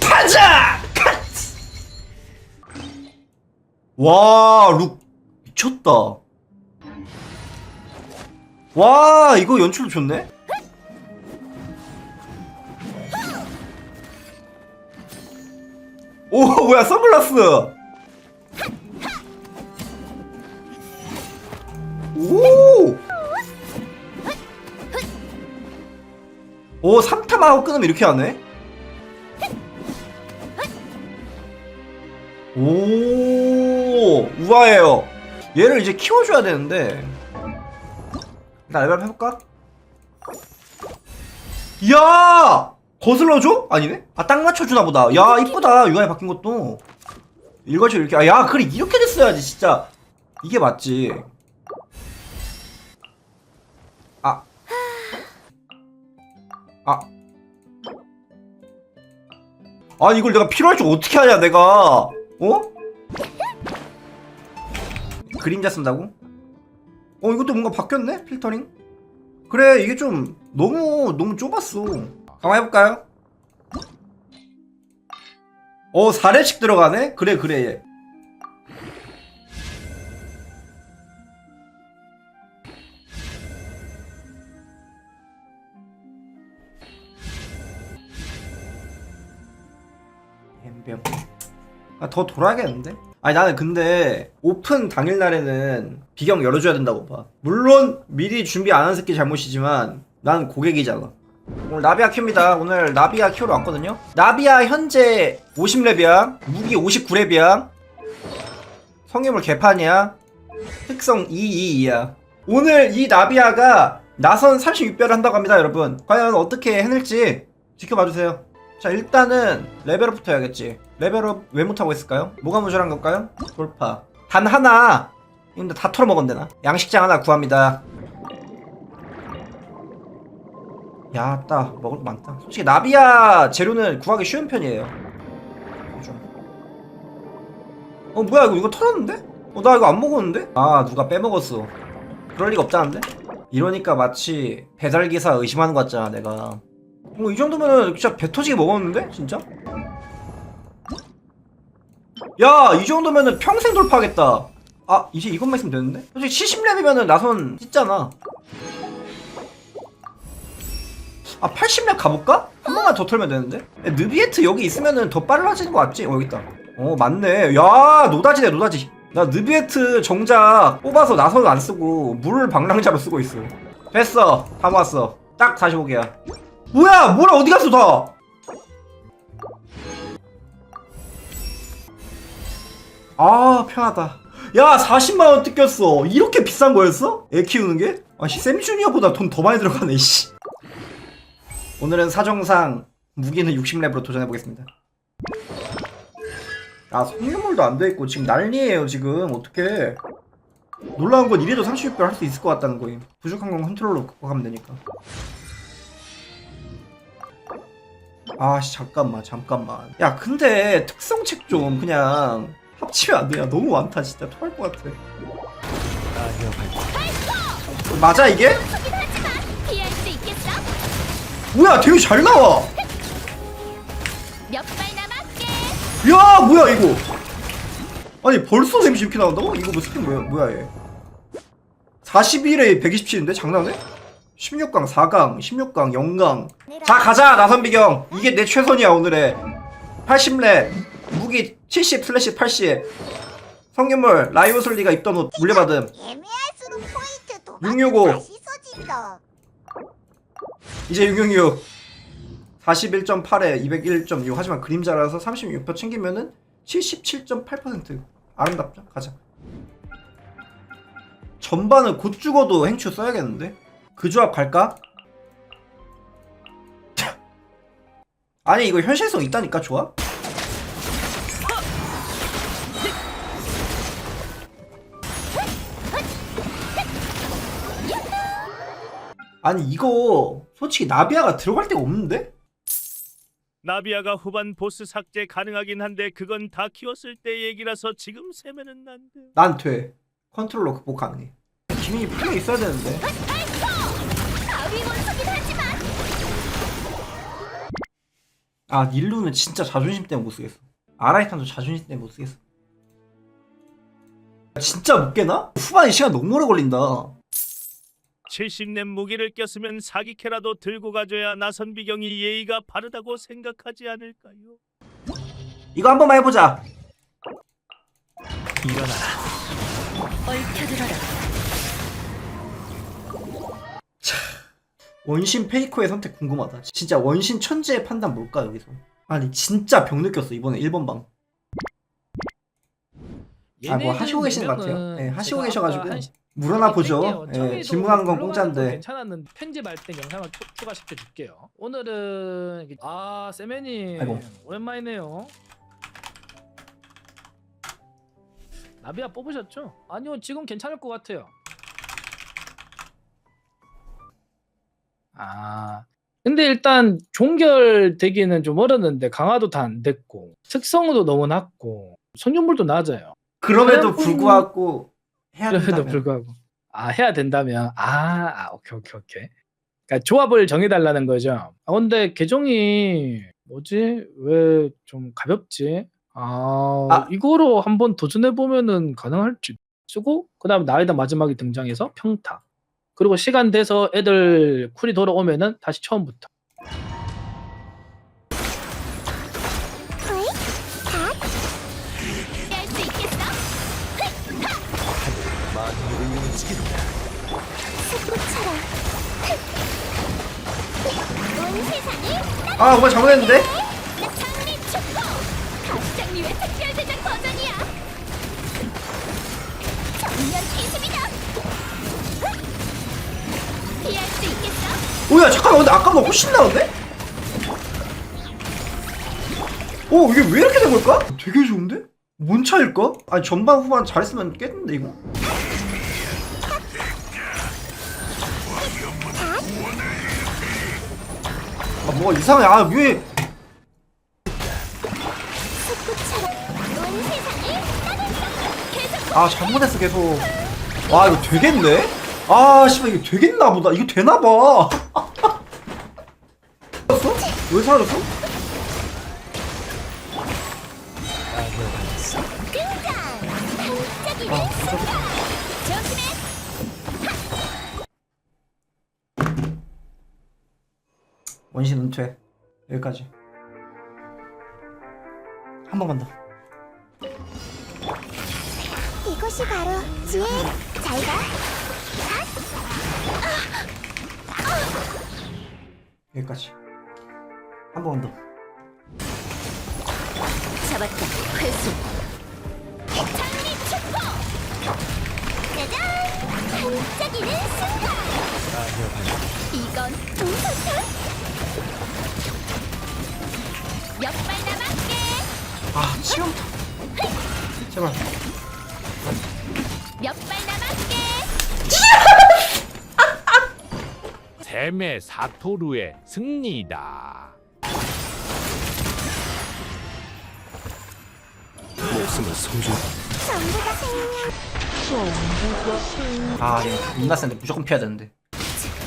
가자! 와, 룩 미쳤다. 와, 이거 연출 좋네? 오, 뭐야, 선글라스! 오! 오, 3탐하고 끊으면 이렇게 하네? 오, 우아해요. 얘를 이제 키워줘야 되는데. 나 레벨 해볼까? 이야! 거슬러줘? 아니네? 아, 딱 맞춰주나 보다. 야, 이쁘다. UI 바뀐 것도. 이거지, 이렇게. 아, 야, 그래, 이렇게 됐어야지, 진짜. 이게 맞지. 아. 아니, 이걸 내가 필요할 줄 어떻게 하냐, 내가. 어? 그림자 쓴다고? 어, 이것도 뭔가 바뀌었네? 필터링? 그래, 이게 좀 너무, 너무 좁았어. 한번 해볼까요? 어, 4렙씩 들어가네? 그래, 그래. 더 돌아야겠는데? 아니 나는 근데 오픈 당일날에는 비경 열어줘야 된다고 봐. 물론 미리 준비 안 한 새끼 잘못이지만 난 고객이잖아. 오늘 나비아 큐입니다. 오늘 나비아 큐로 왔거든요. 나비아 현재 50렙이야. 무기 59렙이야. 성유물 개판이야. 특성 222야. 오늘 이 나비아가 나선 36별을 한다고 합니다 여러분. 과연 어떻게 해낼지 지켜봐주세요 자 일단은 레벨업부터 해야겠지 레벨업 왜 못하고 있을까요? 뭐가 모자란 걸까요? 돌파 단 하나 근데 다 털어먹었네 나 양식장 하나 구합니다 야따 먹을 거 많다 솔직히 나비아 재료는 구하기 쉬운 편이에요 좀. 어 뭐야 이거 이거 털었는데? 어 나 이거 안 먹었는데? 아 누가 빼먹었어 그럴 리가 없다는데? 이러니까 마치 배달기사 의심하는 것 같잖아 내가 뭐이 정도면은 진짜 배 터지게 먹었는데? 진짜? 야, 이 정도면은 평생 돌파하겠다. 아, 이제 이것만 있으면 되는데? 솔직히 70렙이면은 나선 찢잖아. 아, 80렙 가볼까? 한 번만 더 털면 되는데? 야, 느비에트 여기 있으면은 더 빨라지는 거 맞지? 어, 여기 있다. 어, 맞네. 야, 노다지네, 노다지. 나 느비에트 정작 뽑아서 나선 안 쓰고 물 방랑자로 쓰고 있어. 됐어. 다 모았어. 딱 45개야. 뭐야! 뭐야, 어디 갔어, 다! 아 편하다. 야 40만원 뜯겼어. 이렇게 비싼 거였어? 애 키우는 게? 아씨 샘주니어보다 돈 더 많이 들어가네 씨. 오늘은 사정상 무기는 60렙으로 도전해보겠습니다. 아 성유물도 안 돼있고 지금 난리에요 지금. 어떡해. 놀라운 건 이래도 36별 할 수 있을 것 같다는 거임. 부족한 건 컨트롤로 그거 하면 되니까 아씨 잠깐만 잠깐만 야 근데 특성책 좀 그냥 합치면 안 되냐 너무 많다 진짜 토할 것 같아 맞아 이게? 뭐야 되게 잘 나와 몇발 남았게. 야 뭐야 이거 아니 벌써 데미지 이렇게 나온다고? 이거 뭐 스킨 뭐야 뭐야 얘 41에 127인데 장난해? 16강 4강 16강 0강. 자 가자 나선비경. 이게 내 최선이야 오늘의. 80렙. 무기 70 슬래시 80 성유물 라이브 솔리가 입던 옷 물려받음. 애매할수록 포인트 도박 665. 맛있어진다. 이제 666 41.8에 201.6 하지만 그림자라서 36표 챙기면은 77.8% 아름답죠? 가자. 전반은 곧 죽어도 행추 써야겠는데? 그 조합 갈까? 아니 이거 현실성 있다니까 조합? 아니 이거 솔직히 나비아가 들어갈 데가 없는데? 나비아가 후반 보스 삭제 가능하긴 한데 그건 다 키웠을 때 얘기라서 지금 세면은 안 돼. 난 돼. 컨트롤러 극복 가능해. 기능이 풀려 있어야 되는데. 바위 원석이긴 하지만 아 닐루는 진짜 자존심 때문에 못 쓰겠어 아라이탄도 자존심 때문에 못 쓰겠어 진짜 못 깨나? 후반에 시간 너무 오래 걸린다 70렙 무기를 꼈으면 사기캐라도 들고 가줘야 나선 비경이 예의가 바르다고 생각하지 않을까요? 이거 한 번만 해보자 얽혀들어라. 원신 페이커의 선택 궁금하다 진짜 원신 천재의 판단 뭘까 여기서 아니 진짜 병 느꼈어 이번에 1번 방 아, 뭐 하시고 계시는 것 같아요. 네, 하시고 계셔가지고 물어나 보죠. 예, 질문하는 건 공짜인데. 괜찮았는 편집할 때 영상을 추, 추가시켜 줄게요. 오늘은 아 세메님 아이고. 오랜만이네요. 나비야 뽑으셨죠? 아니요 지금 괜찮을 것 같아요. 아. 근데 일단 종결되기는 좀 어렸는데 강화도 다 안 됐고 특성도 너무 낮고 성률물도 낮아요. 그럼에도 불구하고 해야 그럼에도 된다면. 불구하고. 아 해야 된다면. 아, 아 오케이 오케이 오케이. 그러니까 조합을 정해달라는 거죠. 아 근데 계정이 뭐지? 왜 좀 가볍지? 아, 아. 이거로 한번 도전해 보면은 가능할지 쓰고 그다음 나이다 마지막에 등장해서 평타 그리고 시간 돼서 애들 쿨이 돌아오면은 다시 처음부터 피할 수 있겠어? 스포처럼. 온 세상이 아 뭐야 잘못했는데? 나 장미 축구. 가시장미의 특별대장 버전이야. 정면 기습이다. 피할 수 있겠어? 오야 잠깐만 근데 아까보다 훨씬 나은데? 오 이게 왜 이렇게 된 걸까? 되게 좋은데? 뭔 차일까? 아니 전반 후반 잘했으면 깼는데 이거 아 뭐가 이상해 아 왜? 스포처럼. 온 세상이 따뜻하게 계속 아 잘못했어 계속 와 이거 되겠네? 아 씨발 이거 되겠나 보다 이거 되나 봐 사라졌어? 왜 사라졌어? 아. 원신 은퇴 여기까지 한 번만 더 이것이 바로 지혜. 잘 가. 여기까지 한 번만 더 잡았다. 회수. 장미 축구. 짜잔. 반짝이는 순간. 이건 동선탄. 몇발 남았게. 아 지금부터 제발 몇발 남았게. 셈의 사토루의 승리다. 전부가 생명. 아 이거 겁나 센데 무조건 피해야 되는데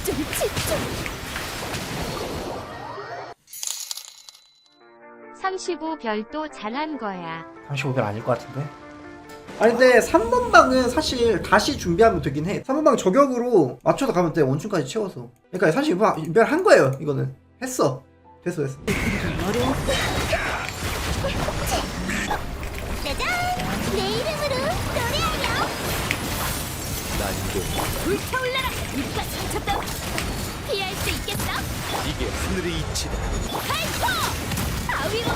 좀 집중. 35 별도 잘한 거야. 35별 아닐 것 같은데 아니 근데 3번 방은 사실 다시 준비하면 되긴 해 3번 방 저격으로 맞춰서 가면 돼 원충까지 채워서 그러니까 사실 준비를 한 거예요 이거는 했어 됐어 됐어. 불타올라라. 입가 상처다. 피할 수 있겠어? 이게 하늘의 이치다. 발포! 바위로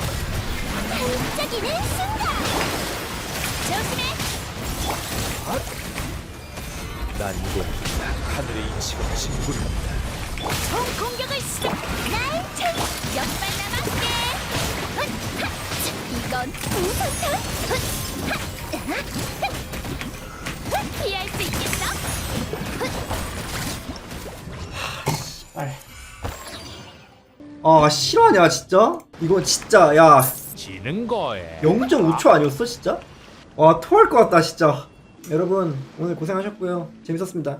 반짝이는 순간 조심해 난 이곳 하늘의 이치가 진군한다. 총 공격을 시작 날 챙! 몇발 남았게 이건! 하! 헛! 피할 수 있겠어? 빨리 아 실화냐 진짜? 이거 진짜 야 지는 거에 0.5초 아니었어 진짜? 와 토할 것 같다 진짜. 여러분 오늘 고생하셨고요. 재밌었습니다